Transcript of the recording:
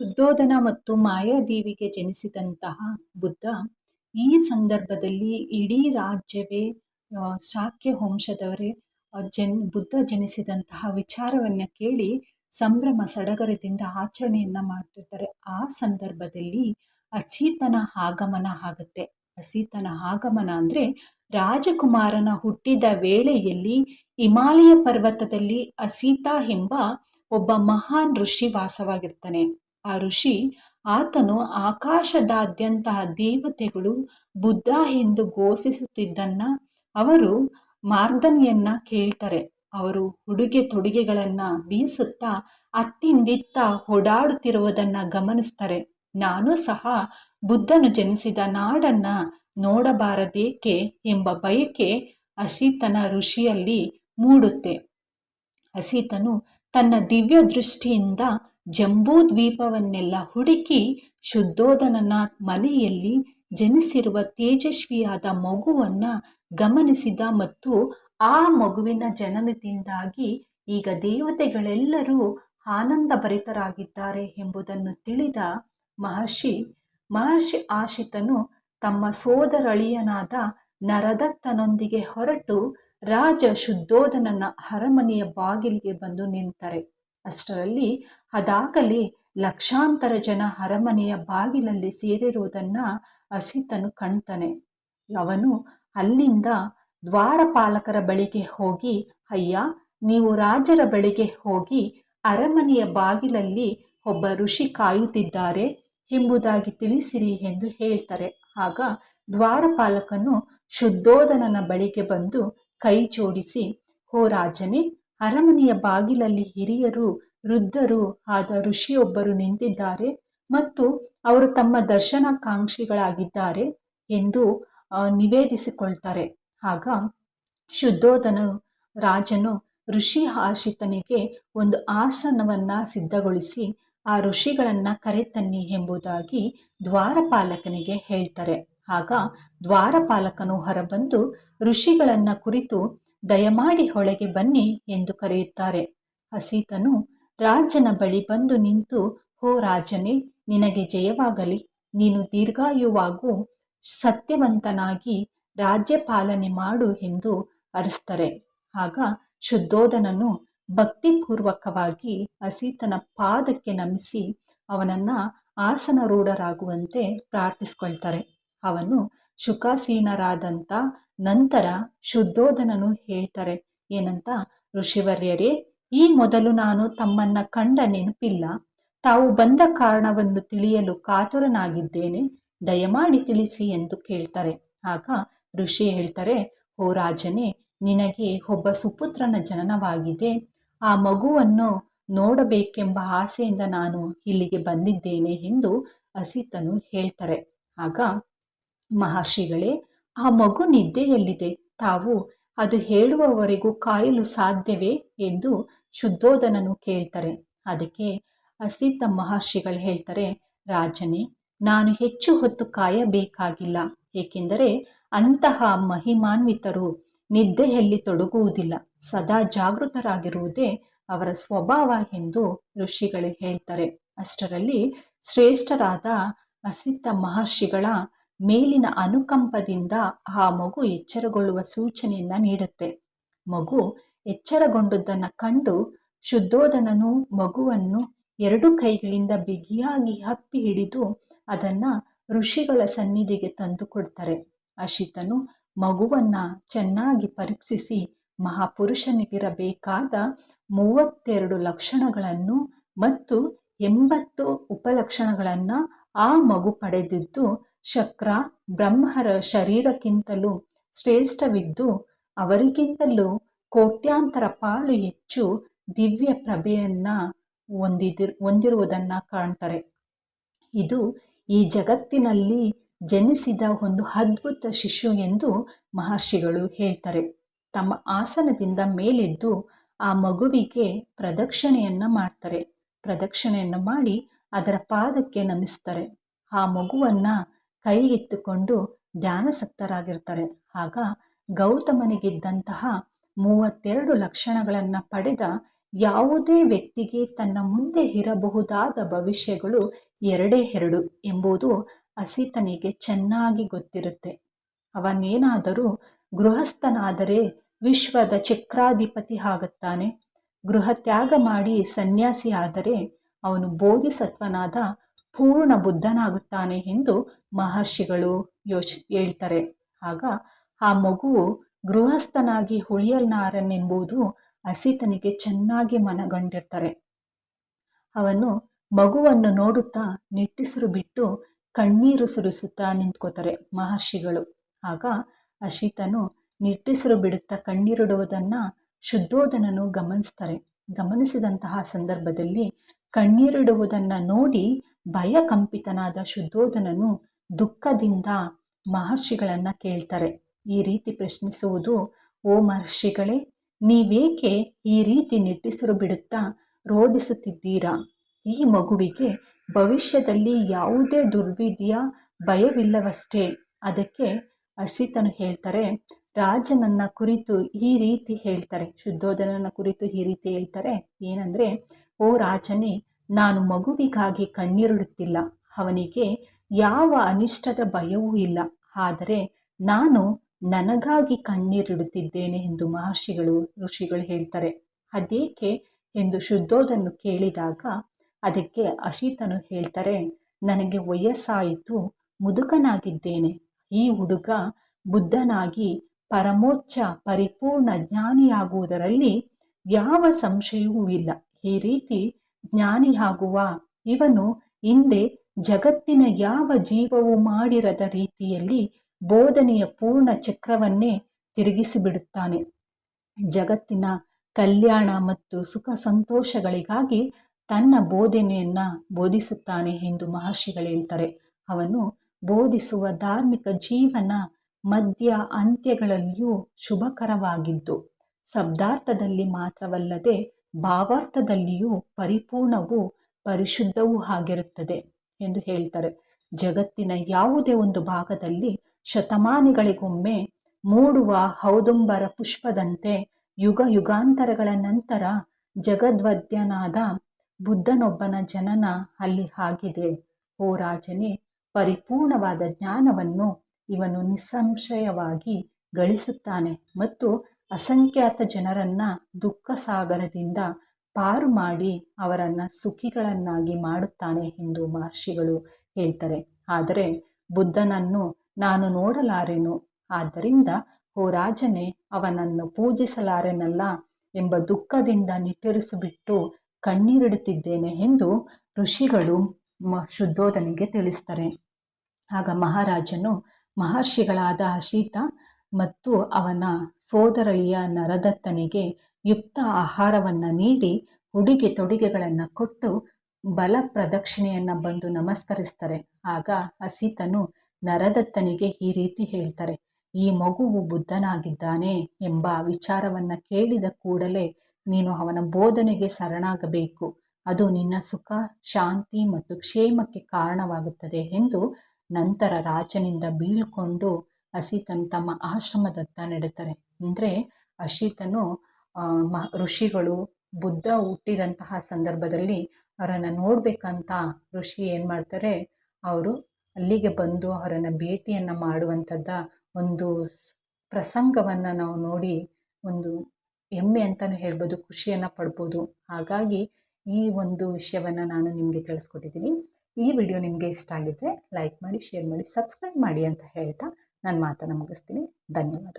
ಶುದ್ಧೋಧನ ಮತ್ತು ಮಾಯಾದೇವಿಗೆ ಜನಿಸಿದಂತಹ ಬುದ್ಧ ಈ ಸಂದರ್ಭದಲ್ಲಿ ಇಡೀ ರಾಜ್ಯವೇ ಶಾಕ್ಯ ವಂಶದವರೇ ಜನ್, ಬುದ್ಧ ಜನಿಸಿದಂತಹ ವಿಚಾರವನ್ನು ಕೇಳಿ ಸಂಭ್ರಮ, ಸಡಗರದಿಂದ ಆಚರಣೆಯನ್ನು ಮಾಡ್ತಿರ್ತಾರೆ. ಆ ಸಂದರ್ಭದಲ್ಲಿ ಅಸೀತನ ಆಗಮನ ಆಗುತ್ತೆ. ಅಸೀತನ ಆಗಮನ ಅಂದ್ರೆ ರಾಜಕುಮಾರನ ಹುಟ್ಟಿದ ವೇಳೆಯಲ್ಲಿ ಹಿಮಾಲಯ ಪರ್ವತದಲ್ಲಿ ಅಸೀತ ಎಂಬ ಒಬ್ಬ ಮಹಾನ್ ಋಷಿ ವಾಸವಾಗಿರ್ತಾನೆ. ಆ ಋಷಿ, ಆತನು ಆಕಾಶದಾದ್ಯಂತಹ ದೇವತೆಗಳು ಬುದ್ಧ ಎಂದು ಘೋಷಿಸುತ್ತಿದ್ದನ್ನ ಅವರು ಮಾರ್ದನಿಯನ್ನ ಕೇಳ್ತಾರೆ. ಅವರು ಉಡುಗೆ ತೊಡುಗೆಗಳನ್ನ ಬೀಸುತ್ತಾ ಅತ್ತಿಂದಿತ್ತ ಓಡಾಡುತ್ತಿರುವುದನ್ನ ಗಮನಿಸ್ತಾರೆ. ನಾನು ಸಹ ಬುದ್ಧನು ಜನಿಸಿದ ನಾಡನ್ನ ನೋಡಬಾರದೇಕೆ ಎಂಬ ಬಯಕೆ ಅಸೀತನ ಋಷಿಯಲ್ಲಿ ಮೂಡುತ್ತೆ. ಅಸೀತನು ತನ್ನ ದಿವ್ಯ ದೃಷ್ಟಿಯಿಂದ ಜಂಬೂ ದ್ವೀಪವನ್ನೆಲ್ಲ ಹುಡುಕಿ ಶುದ್ಧೋಧನನ ಮನೆಯಲ್ಲಿ ಜನಿಸಿರುವ ತೇಜಸ್ವಿಯಾದ ಮಗುವನ್ನ ಗಮನಿಸಿದ ಮತ್ತು ಆ ಮಗುವಿನ ಜನನದಿಂದಾಗಿ ಈಗ ದೇವತೆಗಳೆಲ್ಲರೂ ಆನಂದ ಭರಿತರಾಗಿದ್ದಾರೆ ಎಂಬುದನ್ನು ತಿಳಿದ ಮಹರ್ಷಿ. ಮಹರ್ಷಿ ಆಶಿತನು ತಮ್ಮ ಸೋದರಳಿಯನಾದ ನರದತ್ತನೊಂದಿಗೆ ಹೊರಟು ರಾಜ ಶುದ್ಧೋಧನನ ಅರಮನೆಯ ಬಾಗಿಲಿಗೆ ಬಂದು ನಿಂತಾರೆ. ಅಷ್ಟರಲ್ಲಿ ಅದಾಗಲೇ ಲಕ್ಷಾಂತರ ಜನ ಅರಮನೆಯ ಬಾಗಿಲಲ್ಲಿ ಸೇರಿರುವುದನ್ನ ಅಸಿತನು ಕಾಣ್ತಾನೆ ಅವನು ಅಲ್ಲಿಂದ ದ್ವಾರಪಾಲಕರ ಬಳಿಗೆ ಹೋಗಿ, ಅಯ್ಯ, ನೀವು ರಾಜರ ಬಳಿಗೆ ಹೋಗಿ ಅರಮನೆಯ ಬಾಗಿಲಲ್ಲಿ ಒಬ್ಬ ಋಷಿ ಕಾಯುತ್ತಿದ್ದಾರೆ ಎಂಬುದಾಗಿ ತಿಳಿಸಿರಿ ಎಂದು ಹೇಳ್ತಾರೆ. ಆಗ ದ್ವಾರಪಾಲಕನು ಶುದ್ಧೋಧನನ ಬಳಿಗೆ ಬಂದು ಕೈ ಜೋಡಿಸಿ, ಹೋ ರಾಜನೇ ಅರಮನೆಯ ಬಾಗಿಲಲ್ಲಿ ಹಿರಿಯರು, ವೃದ್ಧರು ಆದ ಋಷಿಯೊಬ್ಬರು ನಿಂತಿದ್ದಾರೆ ಮತ್ತು ಅವರು ತಮ್ಮ ದರ್ಶನಾಕಾಂಕ್ಷಿಗಳಾಗಿದ್ದಾರೆ ಎಂದು ನಿವೇದಿಸಿಕೊಳ್ತಾರೆ. ಆಗ ಶುದ್ಧೋಧನ ರಾಜನು ಋಷಿ ಆಶಿತನಿಗೆ ಒಂದು ಆಸನವನ್ನ ಸಿದ್ಧಗೊಳಿಸಿ, ಆ ಋಷಿಗಳನ್ನು ಕರೆತನ್ನಿ ಎಂಬುದಾಗಿ ದ್ವಾರಪಾಲಕನಿಗೆ ಹೇಳ್ತಾರೆ. ಆಗ ದ್ವಾರಪಾಲಕನು ಹೊರಬಂದು ಋಷಿಗಳನ್ನು ಕುರಿತು ದಯಮಾಡಿ ಹೊಳೆಗೆ ಬನ್ನಿ ಎಂದು ಕರೆಯುತ್ತಾರೆ. ಹಸೀತನು, ರಾಜನ ಬಳಿ ಬಂದು ನಿಂತು, ಹೋ ರಾಜನೇ, ನಿನಗೆ ಜಯವಾಗಲಿ. ನೀನು ದೀರ್ಘಾಯುವಾಗೂ ಸತ್ಯವಂತನಾಗಿ ರಾಜ್ಯಪಾಲನೆ ಮಾಡು ಎಂದು ಅರಿಸ್ತಾರೆ. ಆಗ ಶುದ್ಧೋಧನನು ಭಕ್ತಿಪೂರ್ವಕವಾಗಿ ಹಸೀತನ ಪಾದಕ್ಕೆ ನಮಿಸಿ ಅವನನ್ನ ಆಸನರೂಢರಾಗುವಂತೆ ಪ್ರಾರ್ಥಿಸ್ಕೊಳ್ತಾರೆ. ಅವನು ಶುಕಾಸೀನರಾದಂಥ ನಂತರ ಶುದ್ಧೋಧನನು ಹೇಳ್ತಾರೆ, ಏನಂತ? ಋಷಿವರ್ಯರೇ, ಈ ಮೊದಲು ನಾನು ತಮ್ಮನ್ನ ಕಂಡ ನೆನಪಿಲ್ಲ. ತಾವು ಬಂದ ಕಾರಣವನ್ನು ತಿಳಿಯಲು ಕಾತುರನಾಗಿದ್ದೇನೆ. ದಯಮಾಡಿ ತಿಳಿಸಿ ಎಂದು ಕೇಳ್ತಾರೆ. ಆಗ ಋಷಿ ಹೇಳ್ತಾರೆ ಓ ರಾಜನೇ, ನಿನಗೆ ಒಬ್ಬ ಸುಪುತ್ರನ ಜನನವಾಗಿದೆ. ಆ ಮಗುವನ್ನು ನೋಡಬೇಕೆಂಬ ಆಸೆಯಿಂದ ನಾನು ಇಲ್ಲಿಗೆ ಬಂದಿದ್ದೇನೆ ಎಂದು ಅಸಿತನು ಹೇಳ್ತಾರೆ. ಆಗ ಮಹರ್ಷಿಗಳೇ ಆ ಮಗು ನಿದ್ದೆಯಲ್ಲಿದೆ ತಾವು ಅದು ಹೇಳುವವರೆಗೂ ಕಾಯಲು ಸಾಧ್ಯವೇ ಎಂದು ಶುದ್ಧೋಧನನು ಕೇಳ್ತಾರೆ. ಅದಕ್ಕೆ ಅಸಿತ ಮಹರ್ಷಿಗಳು ಹೇಳ್ತಾರೆ, ರಾಜನೇ, ನಾನು ಹೆಚ್ಚು ಹೊತ್ತು ಕಾಯಬೇಕಾಗಿಲ್ಲ. ಏಕೆಂದರೆ ಅಂತಹ ಮಹಿಮಾನ್ವಿತರು ನಿದ್ದೆಯಲ್ಲಿ ತೊಡಗುವುದಿಲ್ಲ. ಸದಾ ಜಾಗೃತರಾಗಿರುವುದೇ ಅವರ ಸ್ವಭಾವ ಎಂದು ಋಷಿಗಳು ಹೇಳ್ತಾರೆ. ಅಷ್ಟರಲ್ಲಿ ಶ್ರೇಷ್ಠರಾದ ಅಸಿತ ಮಹರ್ಷಿಗಳ ಮೇಲಿನ ಅನುಕಂಪದಿಂದ ಆ ಮಗು ಎಚ್ಚರಗೊಳ್ಳುವ ಸೂಚನೆಯನ್ನ ನೀಡುತ್ತೆ. ಮಗು ಎಚ್ಚರಗೊಂಡದ್ದನ್ನು ಕಂಡು ಶುದ್ಧೋಧನನು ಮಗುವನ್ನು ಎರಡು ಕೈಗಳಿಂದ ಬಿಗಿಯಾಗಿ ಹಪ್ಪಿ ಹಿಡಿದು ಅದನ್ನ ಋಷಿಗಳ ಸನ್ನಿಧಿಗೆ ತಂದು ಕೊಡ್ತಾರೆ. ಅಶಿತನು ಮಗುವನ್ನ ಚೆನ್ನಾಗಿ ಪರೀಕ್ಷಿಸಿ ಮಹಾಪುರುಷನಿಗಿರಬೇಕಾದ ಮೂವತ್ತೆರಡು ಲಕ್ಷಣಗಳನ್ನು ಮತ್ತು ಎಂಬತ್ತು ಉಪಲಕ್ಷಣಗಳನ್ನು ಆ ಮಗು ಪಡೆದಿದ್ದು ಶಕ್ರ ಬ್ರಹ್ಮರ ಶರೀರಕ್ಕಿಂತಲೂ ಶ್ರೇಷ್ಠವಿದ್ದು, ಅವರಿಗಿಂತಲೂ ಕೋಟ್ಯಾಂತರ ಪಾಲು ಹೆಚ್ಚು ದಿವ್ಯ ಪ್ರಭೆಯನ್ನ ಹೊಂದಿದಿರ್, ಹೊಂದಿರುವುದನ್ನ ಕಾಣ್ತಾರೆ. ಇದು ಈ ಜಗತ್ತಿನಲ್ಲಿ ಜನಿಸಿದ ಒಂದು ಅದ್ಭುತ ಶಿಶು ಎಂದು ಮಹರ್ಷಿಗಳು ಹೇಳ್ತಾರೆ. ತಮ್ಮ ಆಸನದಿಂದ ಮೇಲೆದ್ದು ಆ ಮಗುವಿಗೆ ಪ್ರದಕ್ಷಿಣೆಯನ್ನ ಮಾಡ್ತಾರೆ. ಪ್ರದಕ್ಷಿಣೆಯನ್ನು ಮಾಡಿ ಅದರ ಪಾದಕ್ಕೆ ನಮಿಸ್ತಾರೆ. ಆ ಮಗುವನ್ನ ಕೈಗೆತ್ತಿಕೊಂಡು ಧ್ಯಾನಸಕ್ತರಾಗಿರ್ತಾರೆ. ಆಗ ಗೌತಮನಿಗಿದ್ದಂತಹ ಮೂವತ್ತೆರಡು ಲಕ್ಷಣಗಳನ್ನು ಪಡೆದ ಯಾವುದೇ ವ್ಯಕ್ತಿಗೆ ತನ್ನ ಮುಂದೆ ಇರಬಹುದಾದ ಭವಿಷ್ಯಗಳು ಎರಡೇ ಎರಡು ಎಂಬುದು ಅಸಿತನಿಗೆ ಚೆನ್ನಾಗಿ ಗೊತ್ತಿರುತ್ತೆ. ಅವನೇನಾದರೂ ಗೃಹಸ್ಥನಾದರೆ ವಿಶ್ವದ ಚಕ್ರಾಧಿಪತಿ ಆಗುತ್ತಾನೆ. ಗೃಹ ತ್ಯಾಗ ಮಾಡಿ ಸನ್ಯಾಸಿ ಆದರೆ ಅವನು ಬೋಧಿಸತ್ವನಾದ ಪೂರ್ಣ ಬುದ್ಧನಾಗುತ್ತಾನೆ ಎಂದು ಮಹರ್ಷಿಗಳು ಯೋಚ, ಹೇಳ್ತಾರೆ. ಆಗ ಆ ಮಗುವು ಗೃಹಸ್ಥನಾಗಿ ಉಳಿಯಲ್ನಾರನೆಂಬುದು ಅಸಿತನಿಗೆ ಚೆನ್ನಾಗಿ ಮನಗಂಡಿರ್ತಾರೆ. ಅವನು ಮಗುವನ್ನು ನೋಡುತ್ತಾ ನಿಟ್ಟಿಸಿರು ಬಿಟ್ಟು ಕಣ್ಣೀರು ಸುರಿಸುತ್ತಾ ನಿಂತ್ಕೋತಾರೆ ಮಹರ್ಷಿಗಳು. ಆಗ ಅಶಿತನು ನಿಟ್ಟಿಸಿರು ಬಿಡುತ್ತಾ ಕಣ್ಣೀರಿಡುವುದನ್ನು ಶುದ್ಧೋಧನನು ಗಮನಿಸ್ತಾರೆ. ಗಮನಿಸಿದಂತಹ ಸಂದರ್ಭದಲ್ಲಿ ಕಣ್ಣೀರಿಡುವುದನ್ನು ನೋಡಿ ಭಯ ಕಂಪಿತನಾದ ಶುದ್ಧೋಧನನು ದುಃಖದಿಂದ ಮಹರ್ಷಿಗಳನ್ನು ಕೇಳ್ತಾರೆ. ಈ ರೀತಿ ಪ್ರಶ್ನಿಸುವುದು, ಓ ಮಹರ್ಷಿಗಳೇ, ನೀವೇಕೆ ಈ ರೀತಿ ನಿಟ್ಟಿಸಿರು ಬಿಡುತ್ತಾ ರೋಧಿಸುತ್ತಿದ್ದೀರಾ? ಈ ಮಗುವಿಗೆ ಭವಿಷ್ಯದಲ್ಲಿ ಯಾವುದೇ ದುರ್ವಿಧಿಯ ಭಯವಿಲ್ಲವಷ್ಟೇ. ಅದಕ್ಕೆ ಅಸಿತನು ಹೇಳ್ತಾರೆ ರಾಜನನ್ನ ಕುರಿತು ಈ ರೀತಿ ಹೇಳ್ತಾರೆ ಶುದ್ಧೋಧನನ ಕುರಿತು ಈ ರೀತಿ ಹೇಳ್ತಾರೆ, ಏನಂದರೆ, ಓ ರಾಜನೇ ನಾನು ಮಗುವಿಗಾಗಿ ಕಣ್ಣೀರಿಡುತ್ತಿಲ್ಲ ಅವನಿಗೆ ಯಾವ ಅನಿಷ್ಟದ ಭಯವೂ ಇಲ್ಲ. ಆದರೆ ನಾನು ನನಗಾಗಿ ಕಣ್ಣೀರಿಡುತ್ತಿದ್ದೇನೆ ಎಂದು ಮಹರ್ಷಿಗಳು, ಋಷಿಗಳು ಹೇಳ್ತಾರೆ. ಅದೇಕೆ ಎಂದು ಶುದ್ಧೋದನ್ನು ಕೇಳಿದಾಗ ಅದಕ್ಕೆ ಅಶೀತನು ಹೇಳ್ತಾರೆ, ನನಗೆ ವಯಸ್ಸಾಯಿತು, ಮುದುಕನಾಗಿದ್ದೇನೆ. ಈ ಹುಡುಗ ಬುದ್ಧನಾಗಿ ಪರಮೋಚ್ಚ, ಪರಿಪೂರ್ಣ ಜ್ಞಾನಿಯಾಗುವುದರಲ್ಲಿ ಯಾವ ಸಂಶಯವೂ ಇಲ್ಲ. ಈ ರೀತಿ ಜ್ಞಾನಿಯಾಗುವ ಇವನು ಹಿಂದೆ ಜಗತ್ತಿನ ಯಾವ ಜೀವವು ಮಾಡಿರದ ರೀತಿಯಲ್ಲಿ ಬೋಧನೆಯ ಪೂರ್ಣ ಚಕ್ರವನ್ನೇ ತಿರುಗಿಸಿಬಿಡುತ್ತಾನೆ. ಜಗತ್ತಿನ ಕಲ್ಯಾಣ ಮತ್ತು ಸುಖ ಸಂತೋಷಗಳಿಗಾಗಿ ತನ್ನ ಬೋಧನೆಯನ್ನ ಬೋಧಿಸುತ್ತಾನೆ ಎಂದು ಮಹರ್ಷಿಗಳು ಹೇಳ್ತಾರೆ. ಅವನು ಬೋಧಿಸುವ ಧಾರ್ಮಿಕ ಜೀವನ ಮಧ್ಯ ಅಂತ್ಯಗಳಲ್ಲಿಯೂ ಶುಭಕರವಾಗಿದ್ದು, ಶಬ್ದಾರ್ಥದಲ್ಲಿ ಮಾತ್ರವಲ್ಲದೆ ಭಾವಾರ್ಥದಲ್ಲಿಯೂ ಪರಿಪೂರ್ಣವೂ ಪರಿಶುದ್ಧವೂ ಆಗಿರುತ್ತದೆ ಎಂದು ಹೇಳ್ತಾರೆ. ಜಗತ್ತಿನ ಯಾವುದೇ ಒಂದು ಭಾಗದಲ್ಲಿ ಶತಮಾನಿಗಳಿಗೊಮ್ಮೆ ಮೂಡುವ ಹೌದುಂಬರ ಪುಷ್ಪದಂತೆ ಯುಗ ಯುಗಾಂತರಗಳ ನಂತರ ಜಗದ್ವದ್ಯನಾದ ಬುದ್ಧನೊಬ್ಬನ ಜನನ ಅಲ್ಲಿ ಆಗಿದೆ. ಓ ರಾಜನೇ, ಪರಿಪೂರ್ಣವಾದ ಜ್ಞಾನವನ್ನು ಇವನು ನಿಸ್ಸಂಶಯವಾಗಿ ಗಳಿಸುತ್ತಾನೆ ಮತ್ತು ಅಸಂಖ್ಯಾತ ಜನರನ್ನ ದುಃಖ ಸಾಗರದಿಂದ ಪಾರು ಮಾಡಿ ಅವರನ್ನು ಸುಖಿಗಳನ್ನಾಗಿ ಮಾಡುತ್ತಾನೆ ಎಂದು ಮಹರ್ಷಿಗಳು ಹೇಳ್ತಾರೆ. ಆದರೆ ಬುದ್ಧನನ್ನು ನಾನು ನೋಡಲಾರೆನು? ಆದ್ದರಿಂದ ಓ ರಾಜನೇ ಅವನನ್ನು ಪೂಜಿಸಲಾರೆನಲ್ಲ ಎಂಬ ದುಃಖದಿಂದ ನಿಟ್ಟರಿಸಿಬಿಟ್ಟು ಕಣ್ಣೀರಿಡುತ್ತಿದ್ದೇನೆ ಎಂದು ಋಷಿಗಳು ಮ ಶುದ್ಧೋಧನಿಗೆ ತಿಳಿಸ್ತಾರೆ. ಆಗ ಮಹಾರಾಜನು ಮಹರ್ಷಿಗಳಾದ ಅಶೀತ ಮತ್ತು ಅವನ ಸೋದರಳಿಯ ನರದತ್ತನಿಗೆ ಯುಕ್ತ ಆಹಾರವನ್ನು ನೀಡಿ ಉಡುಗೆ ತೊಡುಗೆಗಳನ್ನು ಕೊಟ್ಟು ಬಲ ಪ್ರದಕ್ಷಿಣೆಯನ್ನು ಬಂದು ನಮಸ್ಕರಿಸ್ತಾರೆ. ಆಗ ಅಸೀತನು ನರದತ್ತನಿಗೆ ಈ ರೀತಿ ಹೇಳ್ತಾರೆ, ಈ ಮಗುವು ಬುದ್ಧನಾಗಿದ್ದಾನೆ ಎಂಬ ವಿಚಾರವನ್ನು ಕೇಳಿದ ಕೂಡಲೇ ನೀನು ಅವನ ಬೋಧನೆಗೆ ಶರಣಾಗಬೇಕು. ಅದು ನಿನ್ನ ಸುಖ, ಶಾಂತಿ ಮತ್ತು ಕ್ಷೇಮಕ್ಕೆ ಕಾರಣವಾಗುತ್ತದೆ ಎಂದು ನಂತರ ರಾಜನಿಂದ ಬೀಳ್ಕೊಂಡು ಅಸೀತನು ತಮ್ಮ ಆಶ್ರಮದತ್ತ ನೆಡುತ್ತಾರೆ ಅಂದರೆ ಅಶೀತನು ಮ, ಋಷಿಗಳು ಬುದ್ಧ ಹುಟ್ಟಿದಂತಹ ಸಂದರ್ಭದಲ್ಲಿ ಅವರನ್ನು ನೋಡಬೇಕಂತ ಋಷಿ ಏನು ಮಾಡ್ತಾರೆ, ಅವರು ಅಲ್ಲಿಗೆ ಬಂದು ಅವರನ್ನು ಭೇಟಿಯನ್ನು ಮಾಡುವಂಥದ್ದ ಒಂದು ಪ್ರಸಂಗವನ್ನು ನಾವು ನೋಡಿ ಒಂದು ಹೆಮ್ಮೆ ಅಂತಲೂ ಹೇಳ್ಬೋದು, ಖುಷಿಯನ್ನು ಪಡ್ಬೋದು. ಹಾಗಾಗಿ ಈ ಒಂದು ವಿಷಯವನ್ನು ನಾನು ನಿಮಗೆ ತಿಳಿಸ್ಕೊಟ್ಟಿದ್ದೀನಿ. ಈ ವಿಡಿಯೋ ನಿಮಗೆ ಇಷ್ಟ ಆಗಿದ್ದರೆ ಲೈಕ್ ಮಾಡಿ, ಶೇರ್ ಮಾಡಿ, ಸಬ್ಸ್ಕ್ರೈಬ್ ಮಾಡಿ ಅಂತ ಹೇಳ್ತಾ ನಾನು ಮಾತನ್ನು ಮುಗಿಸ್ತೀನಿ. ಧನ್ಯವಾದ